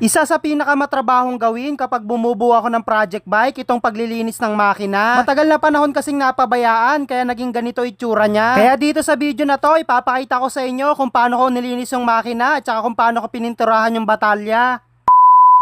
Isa sa pinakamatrabahong gawin kapag bumubuo ako ng project bike, itong paglilinis ng makina. Matagal na panahon kasing napabayaan, kaya naging ganito itsura niya. Kaya dito sa video na to, ipapakita ko sa inyo kung paano ko nilinis yung makina at saka kung paano ko pininturahan yung batalya.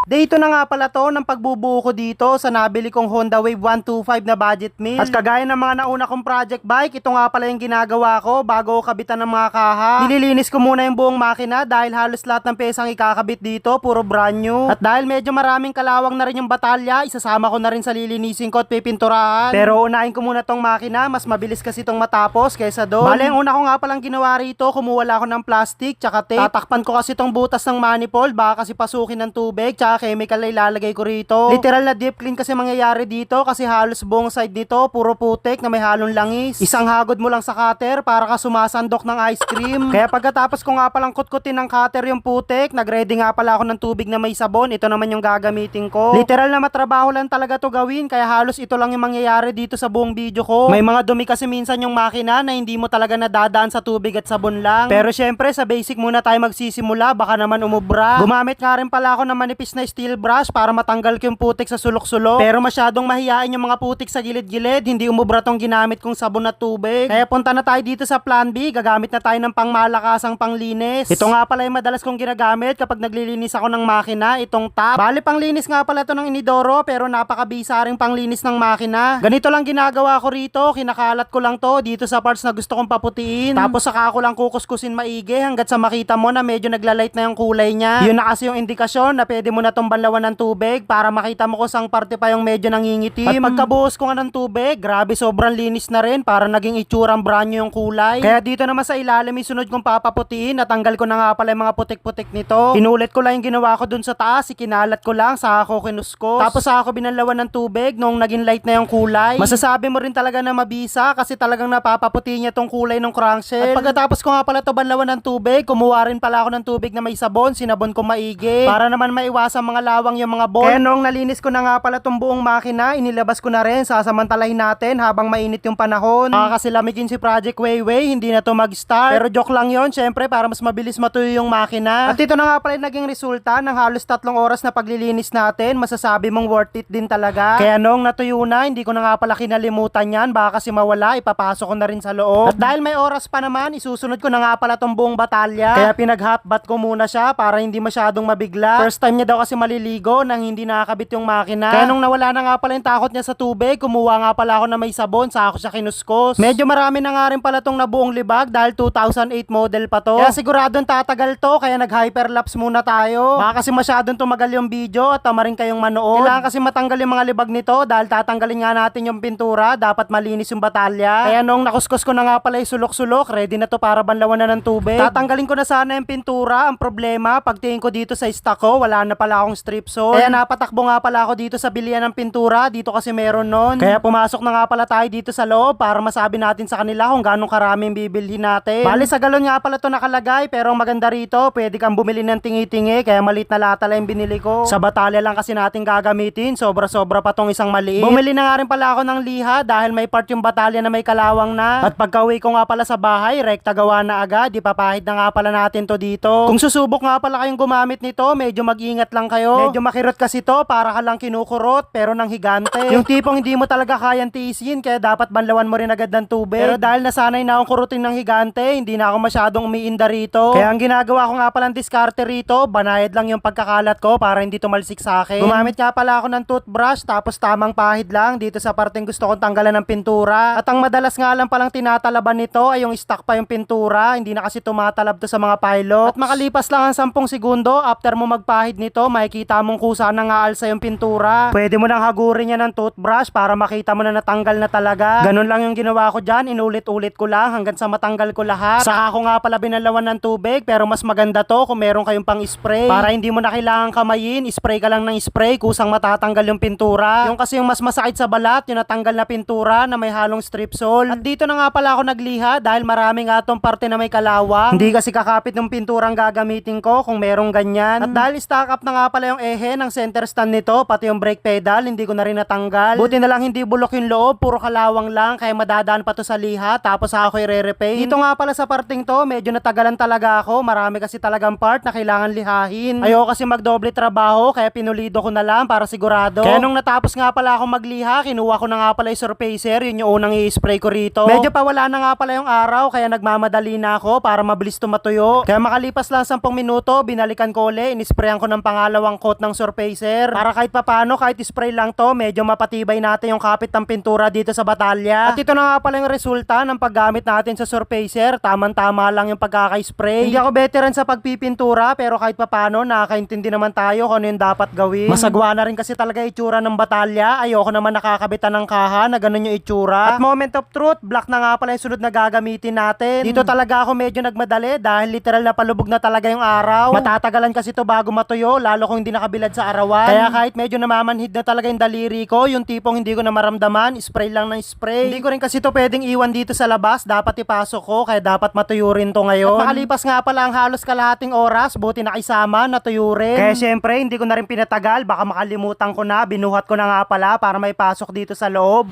Dito na nga pala to ng pagbubuo ko dito sa nabili kong Honda Wave 125 na budget meal. At kagaya ng mga nauna kong project bike, ito nga pala yung ginagawa ko bago ko kabitan ng mga kaha. Nililinis ko muna yung buong makina dahil halos lahat ng pesang ikakabit dito, puro brand new. At dahil medyo maraming kalawang na rin yung batalya, isasama ko na rin sa lilinisin ko at pipinturahan. Pero unahin ko muna tong makina, mas mabilis kasi itong matapos kaysa doon. Bale, ang una ko nga palang ginawa rito, kumuha lang ako ng plastic tsaka tape. Tatakpan ko kasi itong butas ng manifold, baka kasi pasukin ng tubig, tsaka chemical na ilalagay ko rito. Literal na deep clean kasi mangyayari dito kasi halos buong side nito, puro putik na may halong langis. Isang hagod mo lang sa cutter para ka sumasandok ng ice cream. Kaya pagkatapos ko nga palang kutkutin ng cutter yung putik, nagready nga pala ako ng tubig na may sabon. Ito naman yung gagamitin ko. Literal na matrabaho lang talaga to gawin, kaya halos ito lang yung mangyayari dito sa buong video ko. May mga dumi kasi minsan yung makina na hindi mo talaga nadadaan sa tubig at sabon lang. Pero syempre sa basic muna tayo magsisimula, baka naman umubra. Gumamit nga rin pala ako ng manipis na steel brush para matanggal ko yung putik sa sulok-sulok. Pero masyadong mahihain yung mga putik sa gilid-gilid, hindi umubra tong ginamit kong sabon at tubig. Kaya punta na tayo dito sa plan B, gagamit na tayo ng pangmalakasang panglinis. Ito nga pala yung madalas kong ginagamit kapag naglilinis ako ng makina, itong top. Bali panglinis nga pala to ng inidoro pero napakabisa ring panglinis ng makina. Ganito lang ginagawa ko rito, kinakalat ko lang to dito sa parts na gusto kong paputiin. Tapos saka ako lang kukuskusin maigi hanggat sa makita mo na medyo naglalight na yung kulay niya. Yun na kasi yung indikasyon na pwede mo na tong banlawan ng tubig para makita mo kung sang parte pa yung medyo nangingitim. At pagkabuhos ko nga ng tubig, grabe sobrang linis na rin para naging itsurang brand new yung kulay. Kaya dito naman sa ilalim yung sunod kong papaputiin, natanggal ko na nga pala yung mga putik-putik nito. Inulit ko lang yung ginawa ko dun sa taas, ikinalat ko lang, sa ako kinuskos. Tapos sa ako binanlawan ng tubig nung naging light na yung kulay. Masasabi mo rin talaga na mabisa kasi talagang napapaputi niya tong kulay ng crankshell. At pagkatapos ko nga pala to banlawan ng tubig, kumuha rin pala ako ng tubig na may sabon, sinabon ko maigi. Para naman maiwasan mga lawang yung mga ball. Kaya nung nalinis ko na nga pala tong buong makina, inilabas ko na rin, sasamantalahin natin habang mainit yung panahon. Baka kasi lamigin si Project Wayway, hindi na to mag-start. Pero joke lang yon syempre para mas mabilis matuyo yung makina. At ito na nga pala yung naging resulta ng halos tatlong oras na paglilinis natin, masasabi mong worth it din talaga. Kaya nung natuyo na, hindi ko na nga pala kinalimutan yan, baka kasi mawala, ipapasok ko na rin sa loob. At dahil may oras pa naman, isusunod ko na nga pala tong buong batalya. Kaya pinag-hot bath ko muna siya para hindi masyadong mabigla. First time niya daw kasi maliligo nang hindi nakakabit yung makina. Kaya nung nawala na nga pala yung takot niya sa tubig, kumuha nga pala ako na may sabon, sa ako siya kinuskos. Medyo marami na nga rin pala tong nabuong libag dahil 2008 model pa to. Kaya siguradong tatagal to, kaya nag-hyperlapse muna tayo. Baka kasi masyadong tumagal yung video at tama rin kayong manood. Kailangan kasi matanggal yung mga libag nito dahil tatanggalin nga natin yung pintura, dapat malinis yung batalya. Kaya nung nakuskus ko na nga pala yung sulok-sulok, ready na to para banlawan na ng tubig. Tatanggalin ko na sana yung pintura. Ang problema, pagtingin ko dito sa stock ko, wala na pala akong strip saw. Kaya napatakbo nga pala ako dito sa bilian ng pintura, dito kasi meron nun. Kaya pumasok na nga pala tayo dito sa loob para masabi natin sa kanila kung gano'ng karaming bibilhin natin. Bali sa galon nga pala to nakalagay, pero ang maganda rito, pwede kang bumili ng tingi-tingi, kaya malit na lata lang yung binili ko. Sa batalya lang kasi natin gagamitin, sobra-sobra pa tong isang maliit. Bumili na nga rin pala ako ng liha dahil may part yung batalya na may kalawang na. At pagka-uwi ko nga pala sa bahay, rekta gawa na agad, ipapahid na nga pala natin to dito. Kung susubok nga pala kayong gumamit nito, medyo mag-ingat lang kayo. Medyo makirot kasi to, para ka lang kinukurot, pero ng higante. Yung tipong hindi mo talaga kayang tiisin, kaya dapat banlawan mo rin agad ng tubig. Pero dahil nasanay na akong kurutin ng higante, hindi na ako masyadong umiinda rito. Kaya ang ginagawa ko nga palang diskarte rito, banayad lang yung pagkakalat ko para hindi tumalsik sa akin. Gumamit nga pala ako ng toothbrush, tapos tamang pahid lang dito sa parteng gusto kong tanggalan ng pintura. At ang madalas nga lang palang tinatalaban nito ay yung stock pa yung pintura, hindi na kasi tumatalab to sa mga pilot. At makalipas lang ang 10 segundo, after mo magpahid nito, makikita mong kusa na nga alsa yung pintura. Pwede mo nang hagurin yan ng toothbrush para makita mo na natanggal na talaga. Ganun lang yung ginawa ko dyan, inulit-ulit ko lang hanggang sa matanggal ko lahat. Saka ako nga pala binalawan ng tubig, pero mas maganda to kung meron kayong pang spray. Para hindi mo na kailangan kamayin, spray ka lang ng spray kusang matatanggal yung pintura. Yung kasi yung mas masakit sa balat, yung natanggal na pintura na may halong strip sole. At dito na nga pala ako nagliha dahil marami nga tong parte na may kalawang. Hindi kasi kakapit ng pinturang gagamitin ko kung merong ganyan. At dahil stock up na nga nga pala yung ehe ng center stand nito, pati yung brake pedal, hindi ko na rin natanggal. Buti na lang hindi bulok yung loob, puro kalawang lang, kaya madadaan pa to sa liha, tapos ako i-repaint. Dito nga pala sa parting to, medyo natagalan talaga ako, marami kasi talagang part na kailangan lihahin. Ayoko kasi magdoble trabaho, kaya pinulido ko na lang para sigurado. Kaya nung natapos nga pala ako magliha, kinuha ko na nga pala yung surfacer, yun yung unang i-spray ko rito. Medyo pawala na nga pala yung araw, kaya nagmamadali na ako para mabilis tumatuyo. Kaya makalipas lang 10 minuto, binalikan ko uli, inisprayan ko ng pangalawang coat ng surfacer. Para kahit papano, kahit spray lang to, medyo mapatibay natin yung kapit ng pintura dito sa batalya. At ito na nga pala yung resulta ng paggamit natin sa surfacer. Tamang-tama lang yung pagkaka-spray. Hindi ako veteran sa pagpipintura, pero kahit papano, nakakaintindi naman tayo kung ano yung dapat gawin. Masagwa na rin kasi talaga itsura ng batalya. Ayoko naman nakakabitan ng kaha na ganun yung itsura. At moment of truth, black na nga pala yung sunod na gagamitin natin. Dito talaga ako medyo nagmadali dahil literal na palubog na talaga yung araw. Matatagalan kasi to bago matuyo, lalo kung hindi nakabilad sa arawan. Kaya kahit medyo namamanhid na talaga yung daliri ko, yung tipong hindi ko na maramdaman, spray lang ng spray. Hindi ko rin kasi to pwedeng iwan dito sa labas, dapat ipasok ko, kaya dapat matuyo rin to ngayon. At makalipas nga pala ang halos kalahating oras, buti nakisama, natuyo rin. Kaya syempre, hindi ko na rin pinatagal, baka makalimutan ko na, binuhat ko na nga pala para may pasok dito sa loob.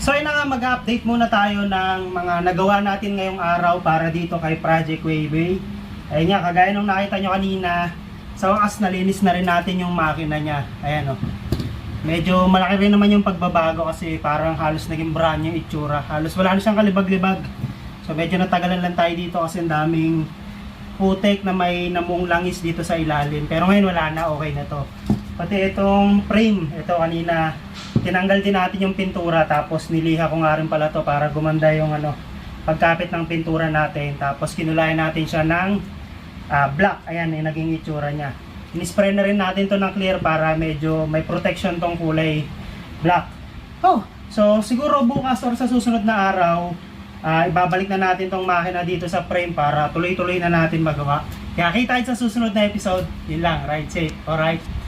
So yun na nga mag-update muna tayo ng mga nagawa natin ngayong araw para dito kay Project Wayway. Ayun nga, kagaya nung nakita nyo kanina, sa wakas nalinis na rin natin yung makina niya. Ayan o. Medyo malaki rin naman yung pagbabago kasi parang halos naging brand yung itsura. Halos wala na siyang kalibag-libag. So medyo natagalan lang tayo dito kasi daming putek na may namung langis dito sa ilalim. Pero ngayon wala na, okay na to. Pati itong frame, ito kanina, tinanggal din natin yung pintura tapos niliha ko nga rin pala to para gumanda yung ano, pagkapit ng pintura natin. Tapos kinulayan natin siya ng ah, black. Ayan, yung naging itsura niya. Inispray na rin natin to ng clear para medyo may protection tong kulay black. Oh, so siguro bukas or sa susunod na araw, ah, ibabalik na natin tong makina dito sa frame para tuloy-tuloy na natin magawa. Kaya kita sa susunod na episode. Yun lang, ride safe. Alright.